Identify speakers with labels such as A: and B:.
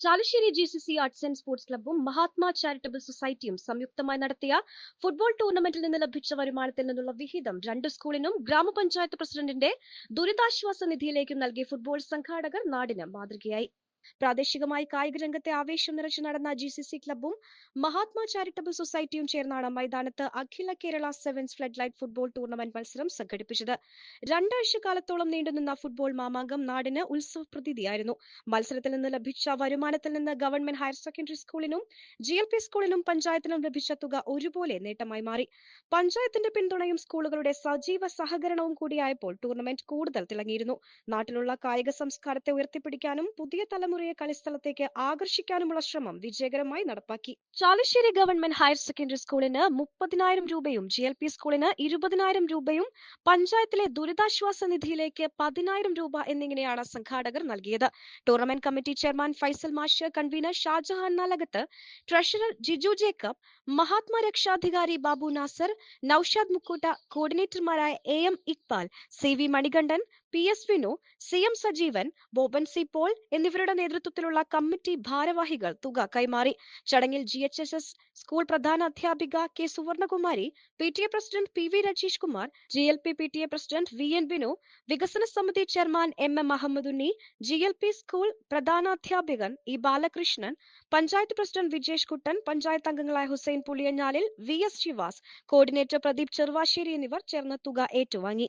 A: Chalissery G C C arts and sports ക്ലബ്ബും Mahatma charitable സൊസൈറ്റിയും സംയുക്തമായി നടത്തിയ ഫുട്ബോൾ ടൂർണമെന്റിൽ നിന്ന് ലഭിച്ച വരുമാനത്തിൽ നിന്നുള്ള വിഹിതം രണ്ട് സ്കൂളിനും ഗ്രാമപഞ്ചായത്ത് പ്രസിഡന്റിന്റെ ദുരിതാശ്വാസ നിധിയിലേക്കും നൽകി ഫുട്ബോൾ സംഘാടകർ നാടിന് മാതൃകയായി. പ്രാദേശികമായി കായിക രംഗത്തെ ആവേശം നിറച്ചു നടന്ന ജി സി സി ക്ലബ്ബും മഹാത്മാ ചാരിറ്റബിൾ സൊസൈറ്റിയും ചേർന്നാണ് മൈതാനത്ത് അഖില Kerala sevens flood light football tournament മത്സരം സംഘടിപ്പിച്ചത്. രണ്ടാഴ്ച കാലത്തോളം നീണ്ടുനിന്ന ഫുട്ബോൾ മാമാങ്കം നാടിന് ഉത്സവ പ്രതീതിയായിരുന്നു. മത്സരത്തിൽ നിന്ന് ലഭിച്ച വരുമാനത്തിൽ നിന്ന് ഗവൺമെന്റ് ഹയർ സെക്കൻഡറി സ്കൂളിനും ജി എൽ പി സ്കൂളിനും പഞ്ചായത്തിനും ലഭിച്ച തുക ഒരുപോലെ നേട്ടമായി മാറി. പഞ്ചായത്തിന്റെ പിന്തുണയും സ്കൂളുകളുടെ സജീവ സഹകരണവും കൂടിയായപ്പോൾ ടൂർണമെന്റ് കൂടുതൽ തിളങ്ങിയിരുന്നു. നാട്ടിലുള്ള കായിക സംസ്കാരത്തെ ഉയർത്തിപ്പിടിക്കാനും പുതിയ തലമുറയെ കളിസ്ഥലത്തേക്ക് ആകർഷിക്കാനുമുള്ള ശ്രമം വിജയകരമായി നടപ്പാക്കി. ചാലശ്ശേരി ഗവൺമെന്റ് ഹയർ സെക്കൻഡറി സ്കൂളിന് മുപ്പതിനായിരം രൂപയും ജി എൽ പി സ്കൂളിന് ഇരുപതിനായിരം രൂപയും പഞ്ചായത്തിലെ ദുരിതാശ്വാസ നിധിയിലേക്ക് പതിനായിരം രൂപ എന്നിങ്ങനെയാണ് സംഘാടകർ നൽകിയത്. ടൂർണമെന്റ് കമ്മിറ്റി ചെയർമാൻ ഫൈസൽ മാഷ് convener Shajahan Nalakath treasurer Jiju Jacob Mahatma രക്ഷാധികാരി Babu Nasar Noushad Mukkoota കോർഡിനേറ്റർമാരായ A M Iqbal C V Manikandan P S Vinu C M Sajeevan Boban C Paul എന്നിവരുടെ നേതൃത്വത്തിലുള്ള കമ്മിറ്റി ഭാരവാഹികൾ തുക കൈമാറി. ചടങ്ങിൽ G H S S school പ്രധാന അധ്യാപിക K Suvarnakumari P T A president P V Rajeesh Kumar G L P P T A president V N Binu വികസന സമിതി chairman M M Ahammedunni G L P school പ്രധാനാധ്യാപകൻ E Balakrishnan panchayat president Vijesh Kuttan panchayat അംഗങ്ങളായ Hussain Puliyanjalil V S Shivas coordinator Pradeep Cheruvassery എന്നിവർ ചേർന്ന് തുക ഏറ്റുവാങ്ങി.